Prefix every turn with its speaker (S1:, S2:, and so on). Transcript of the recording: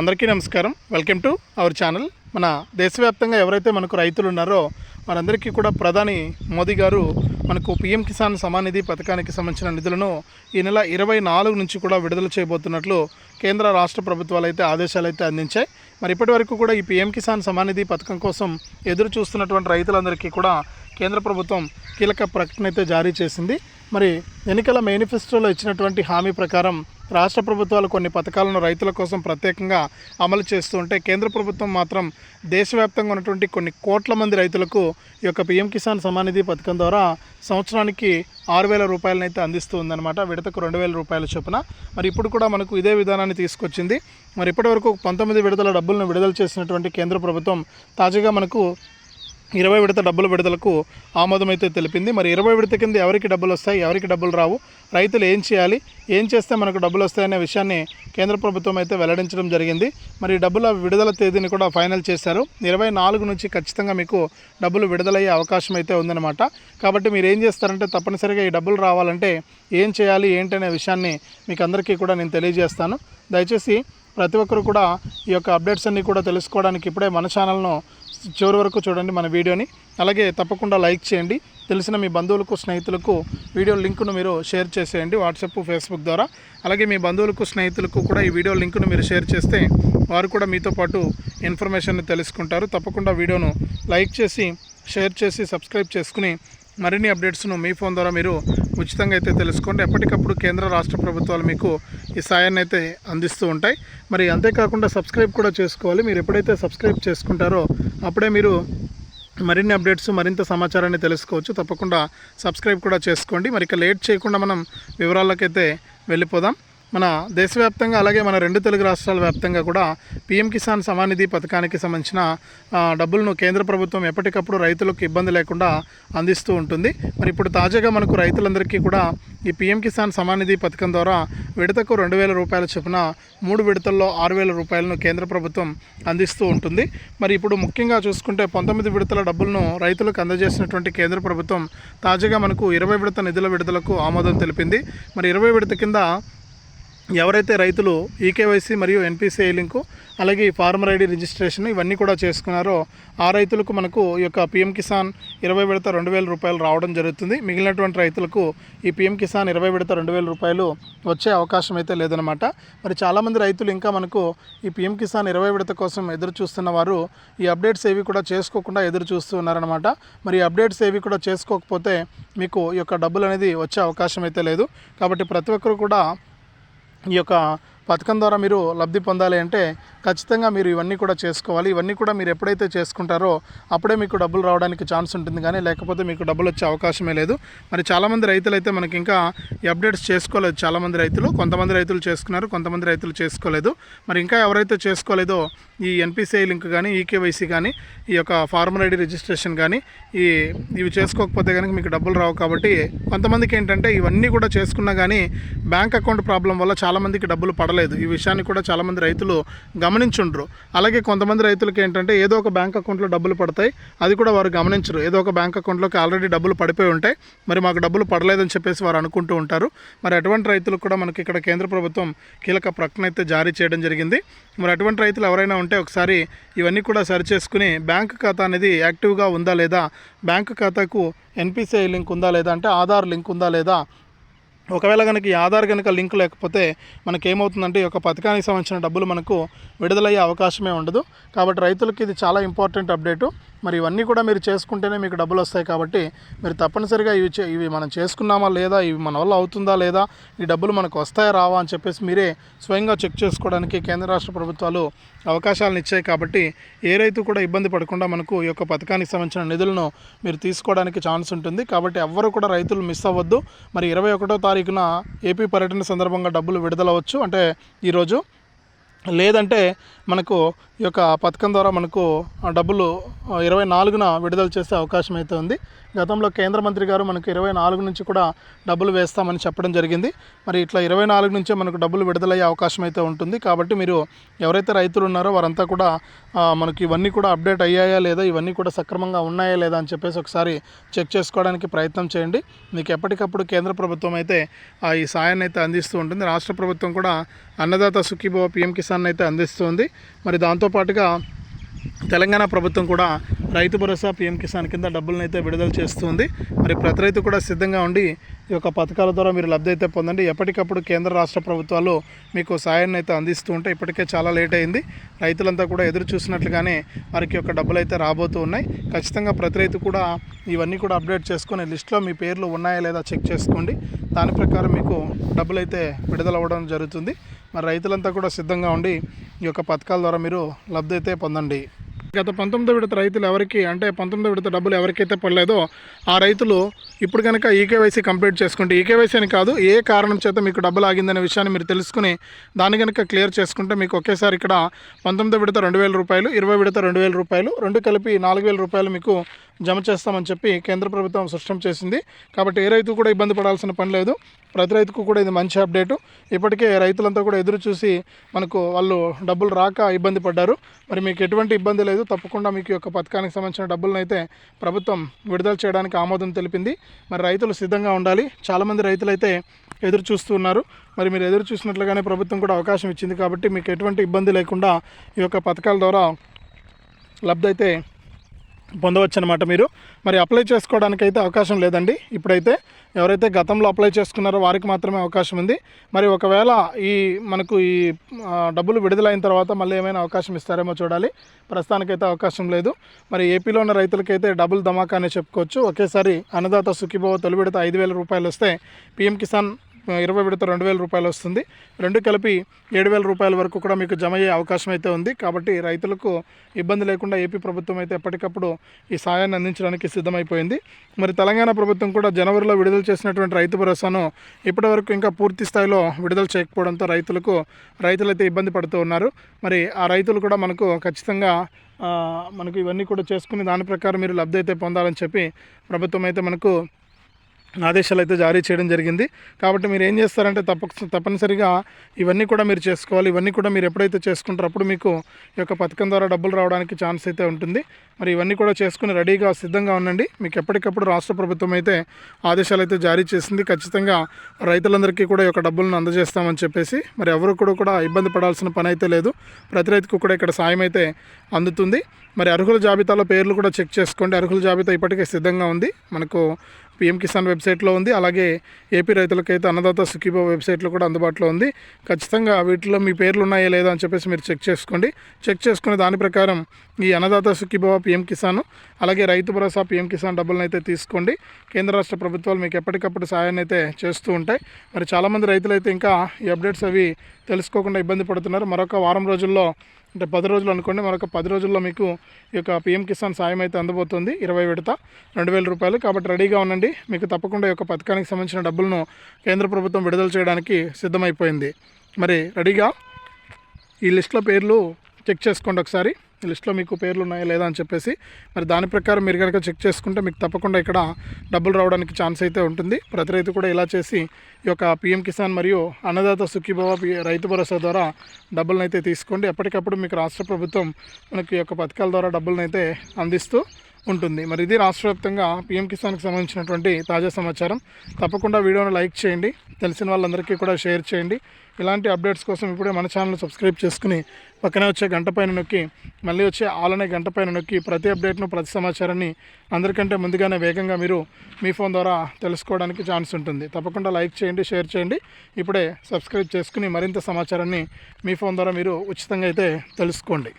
S1: అందరికీ నమస్కారం. Welcome to our channel మన దేశవ్యాప్తంగా ఎవరైతే మనకు రైతులు ఉన్నారో వారందరికీ కూడా ప్రధాని మోదీ గారు మనకు పిఎం కిసాన్ సమానిధి పథకానికి సంబంధించిన నిధులను ఈ నెల ఇరవై నాలుగు నుంచి కూడా విడుదల చేయబోతున్నట్లు కేంద్ర రాష్ట్ర ప్రభుత్వాలు అయితే ఆదేశాలు అయితే అందించాయి. మరి ఇప్పటి వరకు కూడా ఈ పిఎం కిసాన్ సమానిధి పథకం కోసం ఎదురు చూస్తున్నటువంటి రైతులందరికీ కూడా కేంద్ర ప్రభుత్వం కీలక ప్రకటన అయితే జారీ చేసింది. మరి ఎన్నికల మేనిఫెస్టోలో ఇచ్చినటువంటి హామీ ప్రకారం రాష్ట్ర ప్రభుత్వాలు కొన్ని పథకాలను రైతుల కోసం ప్రత్యేకంగా అమలు చేస్తూ ఉంటే కేంద్ర ప్రభుత్వం మాత్రం దేశవ్యాప్తంగా ఉన్నటువంటి కొన్ని కోట్ల మంది రైతులకు ఈ యొక్క పిఎం కిసాన్ సమానిధి పథకం ద్వారా సంవత్సరానికి ఆరు వేల రూపాయలనైతే అందిస్తూ ఉందన్నమాట. విడతకు రెండు వేల రూపాయల చొప్పున. మరి ఇప్పుడు కూడా మనకు ఇదే విధానాన్ని తీసుకొచ్చింది. మరి ఇప్పటివరకు పంతొమ్మిది విడతల డబ్బులను విడుదల చేసినటువంటి కేంద్ర ప్రభుత్వం తాజాగా మనకు ఇరవై విడత డబ్బుల విడుదలకు ఆమోదమైతే తెలిపింది. మరి ఇరవై విడత కింద ఎవరికి డబ్బులు వస్తాయి ఎవరికి డబ్బులు రావు? రైతులు ఏం చేయాలి? ఏం చేస్తే మనకు డబ్బులు వస్తాయనే విషయాన్ని కేంద్ర ప్రభుత్వం అయితే వెల్లడించడం జరిగింది. మరి డబ్బుల విడుదల తేదీని కూడా ఫైనల్ చేశారు. ఇరవై నాలుగు నుంచి ఖచ్చితంగా మీకు డబ్బులు విడుదలయ్యే అవకాశం అయితే ఉందన్నమాట. కాబట్టి మీరు ఏం చేస్తారంటే తప్పనిసరిగా ఈ డబ్బులు రావాలంటే ఏం చేయాలి ఏంటనే విషయాన్ని మీకు అందరికీ కూడా నేను తెలియజేస్తాను. దయచేసి ప్రతి ఒక్కరు కూడా ఈ యొక్క అప్డేట్స్ అన్నీ కూడా తెలుసుకోవడానికి ఇప్పుడే మన ఛానల్ను చివరి వరకు చూడండి మన వీడియోని. అలాగే తప్పకుండా లైక్ చేయండి. తెలిసిన మీ బంధువులకు స్నేహితులకు వీడియో లింకును మీరు షేర్ చేసేయండి వాట్సాప్ ఫేస్బుక్ ద్వారా. అలాగే మీ బంధువులకు స్నేహితులకు కూడా ఈ వీడియో లింకును మీరు షేర్ చేస్తే వారు కూడా మీతో పాటు ఇన్ఫర్మేషన్ తెలుసుకుంటారు. తప్పకుండా వీడియోను లైక్ చేసి షేర్ చేసి సబ్స్క్రైబ్ చేసుకుని మరిన్ని అప్డేట్స్ను మీ ఫోన్ ద్వారా మీరు ఉచితంగా అయితే తెలుసుకోండి. ఎప్పటికప్పుడు కేంద్ర రాష్ట్ర ప్రభుత్వాలు మీకు ఈ సాయాన్ని అయితే అందిస్తూ ఉంటాయి. మరి అంతేకాకుండా సబ్స్క్రైబ్ కూడా చేసుకోవాలి. మీరు ఎప్పుడైతే సబ్స్క్రైబ్ చేసుకుంటారో అప్పుడే మీరు మరిన్ని అప్డేట్స్ మరింత సమాచారాన్ని తెలుసుకోవచ్చు. తప్పకుండా సబ్స్క్రైబ్ కూడా చేసుకోండి. మరి ఇక లేట్ చేయకుండా మనం వివరాలకైతే వెళ్ళిపోదాం. మన దేశవ్యాప్తంగా అలాగే మన రెండు తెలుగు రాష్ట్రాల వ్యాప్తంగా కూడా పీఎం కిసాన్ సమానిధి పథకానికి సంబంధించిన డబ్బులను కేంద్ర ప్రభుత్వం ఎప్పటికప్పుడు రైతులకు ఇబ్బంది లేకుండా అందిస్తూ ఉంటుంది. మరి ఇప్పుడు తాజాగా మనకు రైతులందరికీ కూడా ఈ పీఎం కిసాన్ సమానిధి పథకం ద్వారా విడతకు రెండు వేల రూపాయల చొప్పున మూడు విడతల్లో ఆరు వేల రూపాయలను కేంద్ర ప్రభుత్వం అందిస్తూ ఉంటుంది. మరి ఇప్పుడు ముఖ్యంగా చూసుకుంటే పంతొమ్మిది విడతల డబ్బులను రైతులకు అందజేసినటువంటి కేంద్ర ప్రభుత్వం తాజాగా మనకు ఇరవై విడత నిధుల విడుదలకు ఆమోదం తెలిపింది. మరి ఇరవై విడత కింద ఎవరైతే రైతులు ఈకేవైసీ మరియు ఎన్పిసిఐ లింకు అలాగే ఫార్మర్ ఐడి రిజిస్ట్రేషన్ ఇవన్నీ కూడా చేసుకున్నారో ఆ రైతులకు మనకు ఈ యొక్క పిఎం కిసాన్ ఇరవై విడత రెండు వేల రూపాయలు రావడం జరుగుతుంది. మిగిలినటువంటి రైతులకు ఈ పిఎం కిసాన్ ఇరవై విడత రెండు వేల రూపాయలు వచ్చే అవకాశం అయితే లేదనమాట మరి చాలామంది రైతులు ఇంకా మనకు ఈ పిఎం కిసాన్ ఇరవై విడత కోసం ఎదురు చూస్తున్న వారు ఈ అప్డేట్స్ ఏవి కూడా చేసుకోకుండా ఎదురు చూస్తూ ఉన్నారనమాట మరి అప్డేట్స్ ఏవి కూడా చేసుకోకపోతే మీకు ఈ యొక్క డబ్బులు అనేది వచ్చే అవకాశం అయితే లేదు. కాబట్టి ప్రతి ఒక్కరు కూడా ఈ యొక్క పథకం ద్వారా మీరు లబ్ధి పొందాలి అంటే ఖచ్చితంగా మీరు ఇవన్నీ కూడా చేసుకోవాలి. ఇవన్నీ కూడా మీరు ఎప్పుడైతే చేసుకుంటారో అప్పుడే మీకు డబ్బులు రావడానికి ఛాన్స్ ఉంటుంది కానీ లేకపోతే మీకు డబ్బులు వచ్చే అవకాశమే లేదు. మరి చాలామంది రైతులు అయితే మనకి ఇంకా ఈ అప్డేట్స్ చేసుకోలేదు. చాలామంది రైతులు కొంతమంది రైతులు చేసుకున్నారు కొంతమంది రైతులు చేసుకోలేదు. మరి ఇంకా ఎవరైతే చేసుకోలేదో ఈ ఎన్పిసిఐ లింక్ కానీ ఈకేవైసీ కానీ ఈ యొక్క ఫార్మర్ ఐడి రిజిస్ట్రేషన్ కానీ ఈ ఇవి చేసుకోకపోతే కనుక మీకు డబ్బులు రావు కాబట్టి కొంతమందికి ఏంటంటే ఇవన్నీ కూడా చేసుకున్నా కానీ బ్యాంక్ అకౌంట్ ప్రాబ్లం వల్ల చాలామందికి డబ్బులు పడలేదు. ఈ విషయాన్ని కూడా చాలామంది రైతులు గమనించుండ్రు. అలాగే కొంతమంది రైతులకి ఏంటంటే ఏదో ఒక బ్యాంక్ అకౌంట్లో డబ్బులు పడతాయి. అది కూడా వారు గమనించరు. ఏదో ఒక బ్యాంక్ అకౌంట్లోకి ఆల్రెడీ డబ్బులు పడిపోయి ఉంటాయి మరి మాకు డబ్బులు పడలేదని చెప్పేసి వారు అనుకుంటూ ఉంటారు. మరి అటువంటి రైతులకు కూడా మనకి ఇక్కడ కేంద్ర ప్రభుత్వం కీలక ప్రకటన అయితే జారీ చేయడం జరిగింది. మరి అటువంటి రైతులు ఎవరైనా ఉంటే ఒకసారి ఇవన్నీ కూడా సరి చేసుకుని బ్యాంక్ ఖాతా అనేది యాక్టివ్గా ఉందా లేదా? బ్యాంక్ ఖాతాకు ఎన్పిసిఐ లింక్ ఉందా లేదా? అంటే ఆధార్ లింక్ ఉందా లేదా? ఒకవేళ కనుక ఈ ఆధార్ కనుక లింక్ లేకపోతే మనకి ఏమవుతుందంటే ఈ యొక్క పథకానికి సంబంధించిన డబ్బులు మనకు విడుదలయ్యే అవకాశమే ఉండదు. కాబట్టి రైతులకి ఇది చాలా ఇంపార్టెంట్ అప్డేటు. మరి ఇవన్నీ కూడా మీరు చేసుకుంటేనే మీకు డబ్బులు వస్తాయి కాబట్టి మీరు తప్పనిసరిగా ఇవి చే- ఇవి మనం చేసుకున్నామా లేదా ఇవి మన వల్ల అవుతుందా లేదా ఈ డబ్బులు మనకు వస్తాయా రావా అని చెప్పేసి మీరే స్వయంగా చెక్ చేసుకోవడానికి కేంద్ర రాష్ట్ర ప్రభుత్వాలు అవకాశాలను ఇచ్చాయి కాబట్టి ఏ రైతు కూడా ఇబ్బంది పడకుండా మనకు ఈ యొక్క పథకానికి సంబంధించిన నిధులను మీరు తీసుకోవడానికి ఛాన్స్ ఉంటుంది. కాబట్టి ఎవ్వరు కూడా రైతులు మిస్ అవ్వద్దు. మరి ఇరవై ఒకటో తారీఖున ఏపీ పర్యటన సందర్భంగా డబ్బులు విడుదలవచ్చు అంటే ఈరోజు లేదంటే మనకు ఈ యొక్క పథకం ద్వారా మనకు డబ్బులు ఇరవై నాలుగున విడుదల చేసే అవకాశం అయితే ఉంది. గతంలో కేంద్ర మంత్రి గారు మనకు ఇరవై నాలుగు నుంచి కూడా డబ్బులు వేస్తామని చెప్పడం జరిగింది. మరి ఇట్లా ఇరవై నాలుగు నుంచే మనకు డబ్బులు విడుదలయ్యే అవకాశం అయితే ఉంటుంది. కాబట్టి మీరు ఎవరైతే రైతులు ఉన్నారో వారంతా కూడా మనకి ఇవన్నీ కూడా అప్డేట్ అయ్యాయా లేదా ఇవన్నీ కూడా సక్రమంగా ఉన్నాయా లేదా అని చెప్పేసి ఒకసారి చెక్ చేసుకోవడానికి ప్రయత్నం చేయండి. మీకు ఎప్పటికప్పుడు కేంద్ర ప్రభుత్వం అయితే ఆ ఈ సాయాన్ని అయితే అందిస్తూ ఉంటుంది. రాష్ట్ర ప్రభుత్వం కూడా అన్నదాత సుఖీభవ పిఎం కిసాన్ కిసాన్ అయితే అందిస్తుంది. మరి దాంతోపాటుగా తెలంగాణ ప్రభుత్వం కూడా రైతు భరోసా పీఎం కిసాన్ కింద డబ్బులను అయితే విడుదల చేస్తుంది. మరి ప్రతి రైతు కూడా సిద్ధంగా ఉండి ఈ యొక్క పథకాల ద్వారా మీరు లబ్ధి అయితే పొందండి. ఎప్పటికప్పుడు కేంద్ర రాష్ట్ర ప్రభుత్వాలు మీకు సాయాన్ని అయితే అందిస్తూ ఉంటే ఇప్పటికే చాలా లేట్ అయింది. రైతులంతా కూడా ఎదురు చూసినట్లుగానే వారికి యొక్క డబ్బులు అయితే రాబోతూ ఉన్నాయి. ఖచ్చితంగా ప్రతి రైతు కూడా ఇవన్నీ కూడా అప్డేట్ చేసుకొని లిస్ట్లో మీ పేర్లు ఉన్నాయా లేదా చెక్ చేసుకోండి. దాని ప్రకారం మీకు డబ్బులు అయితే విడుదల అవ్వడం జరుగుతుంది. మరి రైతులంతా కూడా సిద్ధంగా ఉండి ఈ యొక్క పథకాల ద్వారా మీరు లబ్ధి అయితే పొందండి. గత పంతొమ్మిదో విడత రైతులు ఎవరికి అంటే పంతొమ్మిదో విడత డబ్బులు ఎవరికైతే పడలేదో ఆ రైతులు ఇప్పుడు కనుక ఈకేవైసీ కంప్లీట్ చేసుకుంటే ఈకేవైసీ అని కాదు ఏ కారణం చేత మీకు డబ్బులు ఆగిందనే విషయాన్ని మీరు తెలుసుకుని దాన్ని కనుక క్లియర్ చేసుకుంటే మీకు ఒకేసారి ఇక్కడ పంతొమ్మిదో విడత రెండు వేల రూపాయలు ఇరవై విడత రెండు వేల రూపాయలు రెండు కలిపి నాలుగు వేల రూపాయలు మీకు జమ చేస్తామని చెప్పి కేంద్ర ప్రభుత్వం స్పష్టం చేసింది. కాబట్టి ఏ రైతు కూడా ఇబ్బంది పడాల్సిన పని లేదు. ప్రతి రైతుకు కూడా ఇది మంచి అప్డేటు. ఇప్పటికే రైతులంతా కూడా ఎదురు చూసి మనకు వాళ్ళు డబ్బులు రాక ఇబ్బంది పడ్డారు. మరి మీకు ఎటువంటి ఇబ్బంది లేదు. తప్పకుండా మీకు యొక్క పథకానికి సంబంధించిన డబ్బులను అయితే ప్రభుత్వం విడుదల చేయడానికి ఆమోదం తెలిపింది. మరి రైతులు సిద్ధంగా ఉండాలి. చాలామంది రైతులు అయితే ఎదురు చూస్తున్నారు మరి మీరు ఎదురు చూసినట్లుగానే ప్రభుత్వం కూడా అవకాశం ఇచ్చింది. కాబట్టి మీకు ఎటువంటి ఇబ్బంది లేకుండా ఈ యొక్క పథకాల ద్వారా లబ్ధి అయితే పొందవచ్చు అనమాట మీరు. మరి అప్లై చేసుకోవడానికి అయితే అవకాశం లేదండి. ఇప్పుడైతే ఎవరైతే గతంలో అప్లై చేసుకున్నారో వారికి మాత్రమే అవకాశం ఉంది. మరి ఒకవేళ ఈ మనకు ఈ డబ్బులు విడుదలైన తర్వాత మళ్ళీ ఏమైనా అవకాశం ఇస్తారేమో చూడాలి. ప్రస్తుతానికైతే అవకాశం లేదు. మరి ఏపీలో ఉన్న రైతులకైతే డబుల్ ధమాకా అనే చెప్పుకోవచ్చు. ఒకేసారి అన్నదాత సుఖీభవ తొలి విడత ఐదు వేల రూపాయలు వస్తే పీఎం కిసాన్ ఇరవై విడత రెండు వేల రూపాయలు వస్తుంది. రెండు కలిపి ఏడు వేల రూపాయల వరకు కూడా మీకు జమ అయ్యే అవకాశం అయితే ఉంది. కాబట్టి రైతులకు ఇబ్బంది లేకుండా ఏపీ ప్రభుత్వం అయితే ఎప్పటికప్పుడు ఈ సాయాన్ని అందించడానికి సిద్ధమైపోయింది. మరి తెలంగాణ ప్రభుత్వం కూడా జనవరిలో విడుదల చేసినటువంటి రైతు భరోసాను ఇప్పటివరకు ఇంకా పూర్తి స్థాయిలో విడుదల చేయకపోవడంతో రైతులకు రైతులైతే ఇబ్బంది పడుతూ ఉన్నారు. మరి ఆ రైతులు కూడా మనకు ఖచ్చితంగా మనకు ఇవన్నీ కూడా చేసుకుని దాని ప్రకారం మీరు లబ్ధి అయితే పొందాలని చెప్పి ప్రభుత్వం అయితే మనకు ఆదేశాలు అయితే జారీ చేయడం జరిగింది. కాబట్టి మీరు ఏం చేస్తారంటే తప్పక తప్పనిసరిగా ఇవన్నీ కూడా మీరు చేసుకోవాలి. ఇవన్నీ కూడా మీరు ఎప్పుడైతే చేసుకుంటారో అప్పుడు మీకు ఈ యొక్క పథకం ద్వారా డబ్బులు రావడానికి ఛాన్స్ అయితే ఉంటుంది. మరి ఇవన్నీ కూడా చేసుకుని రెడీగా సిద్ధంగా ఉండండి. మీకు ఎప్పటికప్పుడు రాష్ట్ర ప్రభుత్వం అయితే ఆదేశాలు అయితే జారీ చేసింది. ఖచ్చితంగా రైతులందరికీ కూడా ఈ యొక్క డబ్బులను అందజేస్తామని చెప్పేసి మరి ఎవరు కూడా కూడా ఇబ్బంది పడాల్సిన పని అయితే లేదు. ప్రతి రైతుకు కూడా ఇక్కడ సాయం అయితే అందుతుంది. మరి అర్హుల జాబితాలో పేర్లు కూడా చెక్ చేసుకోండి. అర్హుల జాబితా ఇప్పటికే సిద్ధంగా ఉంది. మనకు పిఎం కిసాన్ వెబ్సైట్లో ఉంది. అలాగే ఏపీ రైతులకైతే అన్నదాత సుఖీభో వెబ్సైట్లో కూడా అందుబాటులో ఉంది. ఖచ్చితంగా వీటిలో మీ పేర్లు ఉన్నాయా లేదా అని చెప్పేసి మీరు చెక్ చేసుకోండి. చెక్ చేసుకుని దాని ప్రకారం ఈ అన్నదాత సుఖీభవ పిఎం కిసాన్ అలాగే రైతు భరోసా పిఎం కిసాన్ డబ్బులను అయితే తీసుకోండి. కేంద్ర రాష్ట్ర ప్రభుత్వాలు మీకు ఎప్పటికప్పుడు సాయాన్ని అయితే చేస్తూ ఉంటాయి. మరి చాలామంది రైతులు అయితే ఇంకా ఈ అప్డేట్స్ అవి తెలుసుకోకుండా ఇబ్బంది పడుతున్నారు. మరొక వారం రోజుల్లో అంటే పది రోజులు అనుకోండి మరొక పది రోజుల్లో మీకు ఈ యొక్క పిఎం కిసాన్ సాయం అయితే అందబోతుంది. ఇరవై విడత రెండు వేల రూపాయలు. కాబట్టి రెడీగా ఉండండి. మీకు తప్పకుండా ఈ యొక్క పథకానికి సంబంధించిన డబ్బులను కేంద్ర ప్రభుత్వం విడుదల చేయడానికి సిద్ధమైపోయింది. మరి రెడీగా? ఈ లిస్ట్లో పేర్లు చెక్ చేసుకోండి ఒకసారి. లిస్ట్లో మీకు పేర్లు ఉన్నాయా లేదా అని చెప్పేసి మరి దాని ప్రకారం మీరు కనుక చెక్ చేసుకుంటే మీకు తప్పకుండా ఇక్కడ డబ్బులు రావడానికి ఛాన్స్ అయితే ఉంటుంది. ప్రతి రైతు కూడా ఇలా చేసి ఈ యొక్క పిఎం కిసాన్ మరియు అన్నదాత సుఖీభవ రైతు భరోసా ద్వారా డబ్బులను అయితే తీసుకోండి. ఎప్పటికప్పుడు మీకు రాష్ట్ర ప్రభుత్వం మనకి యొక్క పథకాల ద్వారా డబ్బులను అయితే అందిస్తూ ఉంటుంది. మరి ఇది రాష్ట్ర వ్యాప్తంగా పీఎం కిసాన్కి సంబంధించినటువంటి తాజా సమాచారం. తప్పకుండా వీడియోను లైక్ చేయండి. తెలిసిన వాళ్ళందరికీ కూడా షేర్ చేయండి. ఇలాంటి అప్డేట్స్ కోసం ఇప్పుడే మన ఛానల్ సబ్స్క్రైబ్ చేసుకుని పక్కనే వచ్చే గంట పైన నొక్కి మళ్ళీ వచ్చే ఆలనే గంట పైన నొక్కి ప్రతి అప్డేట్ను ప్రతి సమాచారాన్ని అందరికంటే ముందుగానే వేగంగా మీరు మీ ఫోన్ ద్వారా తెలుసుకోవడానికి ఛాన్స్ ఉంటుంది. తప్పకుండా లైక్ చేయండి షేర్ చేయండి. ఇప్పుడే సబ్స్క్రైబ్ చేసుకుని మరింత సమాచారాన్ని మీ ఫోన్ ద్వారా మీరు ఉచితంగా అయితే తెలుసుకోండి.